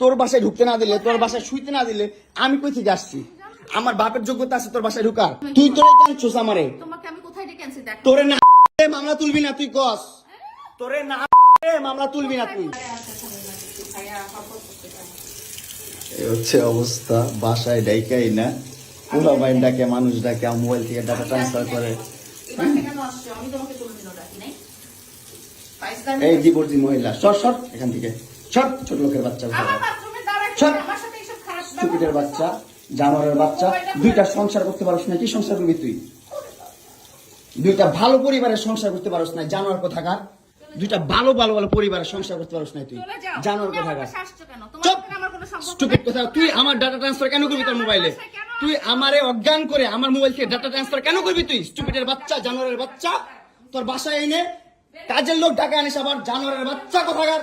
তোর বাসায় ঢুকতে না দিলে তোর বাসায় শুইতে না দিলে আমি কই থেকে আসছি? আমার বাপের যোগ্যতা আছে তোর বাসায় ঢুকার। তুই তোরে কেন আমারে? তোমাকে আমি কোথায় ডেকে আনছি দেখ। তোরে না মামলা তুলবি না তুই কস। তোরে না মামলা তুলবি না তুই। এই হচ্ছে অবস্থা বাসায় ডাইকাই না। পুরো বাইন ডাকে মানুষ ডাকে মোবাইল থেকে ডাটা ট্রান্সফার করে। এই ডিভোর্সি মহিলা সর সর এখান থেকে। সর ছোট লোকের বাচ্চা স্টুপিডের বাচ্চা জানোয়ারের বাচ্চা দুইটা সংসার করতে পারস না কি সংসার করবি তুই? দুইটা ভালো পরিবারের সংসার করতে পারস না জানোয়ার কোথাকার? দুইটা ভালো ভালো ভালো পরিবারের সংসার করতে পারস না তুই জানোয়ার কোথাকার? চুপ! স্টুপিড কথা তুই আমার ডাটা ট্রান্সফার কেন করবি তোর মোবাইলে তুই আমারে অজ্ঞান করে আমার মোবাইল থেকে ডাটা ট্রান্সফার কেন করবি তুই? স্টুপিডের বাচ্চা জানোয়ারের বাচ্চা তোর বাসায় এনে কাজের লোক ডাকা আনিস আবার জানোয়ারের বাচ্চা কোথাকার?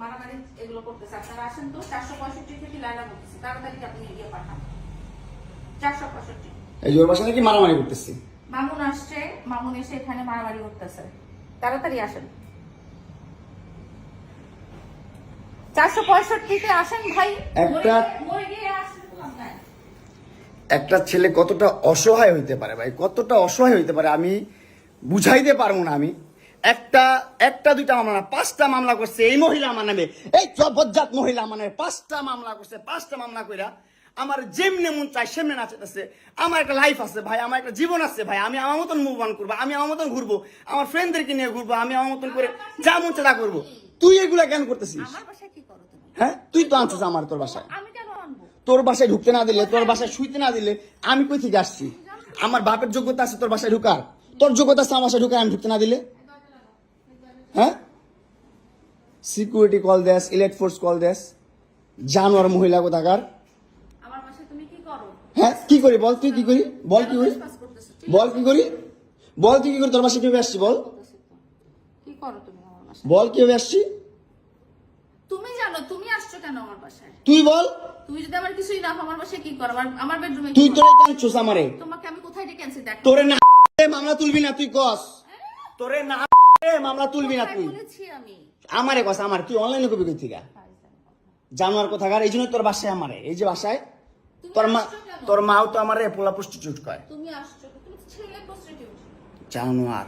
মারামারি এগুলো করতেছে। আপনারা আসেন তো, 465 থেকে লায়লা বলতেছি, তাড়াতাড়ি আপনি এগিয়ে পাঠান। 465 এই জোর বাসা নাকি মারামারি করতেছি? মামুন আসছে মামুন এসে এখানে মারামারি করতেছে। তাড়াতাড়ি আসেন। চারশো পঁয়ষট্টিতে আসেন ভাই। একটা ছেলে কতটা অসহায় হইতে পারে ভাই? কতটা অসহায় হইতে পারে? আমি বুঝাইতে পারব না আমি। একটা একটা দুইটা মামলা না পাঁচটা মামলা করছে এই মহিলা আমার নামে। এই জবজ্জাত মহিলা আমার নামে পাঁচটা মামলা করছে পাঁচটা মামলা কইরা আমার যেমনে মন চাই সেমনে নাচাইতেছে। আমার একটা লাইফ আছে ভাই আমার একটা জীবন আছে ভাই আমি আমার মতন মুভ অন করব আমি আমার মতন ঘুরবো আমার ফ্রেন্ডদেরকে নিয়ে ঘুরবো আমি আমার মতন করে যা মন চাই তা করব। তুই এগুলা কেন করতেছিস? হ্যাঁ? তুই তো আনছিস আমার তোর বাসায়। আমি কেন আনব? তোর বাসায় ঢুকতে না দিলে তোর বাসায় শুইতে না দিলে আমি কই থেকে আসছি? আমার বাপের যোগ্যতা আছে তোর বাসায় ঢুকার। তোর যোগ্যতা আছে আমার বাসায় ঢুকার আমি ঢুকতে না দিলে? হ্যাঁ? সিকিউরিটি কল দেস ইলেক্ট ফোর্স কল দেস। জানোয়ার মহিলা কোথাকার? তুমি হ্যাঁ কি করি বল? তুই কি করি? বল কি করি? বল কি করি? বল তুই কি করি? তোর বাসায় কীভাবে আসছি বল? কি করো তুমি আমার বাসায়? বল কীভাবে আসছি? তুমি জানো তুমি আসছো কেন আমার বাসায়? তুই বল। তুমি যদি আমার কিছুই না আমার বাসায় কি করো? আমার আমার বেডরুমে তুই তোরে কেন ছুস আমারে? তোমাকে আমি কোথায় ডেকে আনছি? দেখ। তোরে না মামলা তুলবি না তুই কস। তোরে না মামলা তুলবি না তুই। বলেছি আমি। আমারে কথা আমার তুই অনলাইনে কবি কই থেকে? জানোয়ার কোথাকার এই জন্য তোর বাসায় আমারে। এই যে বাসায় তুমি তোর মা তোর মাও তো আমারে পোলা প্রস্টিটিউট কয়। তুমি আসছো তুমি ছেলে প্রস্টিটিউট জানোয়ার।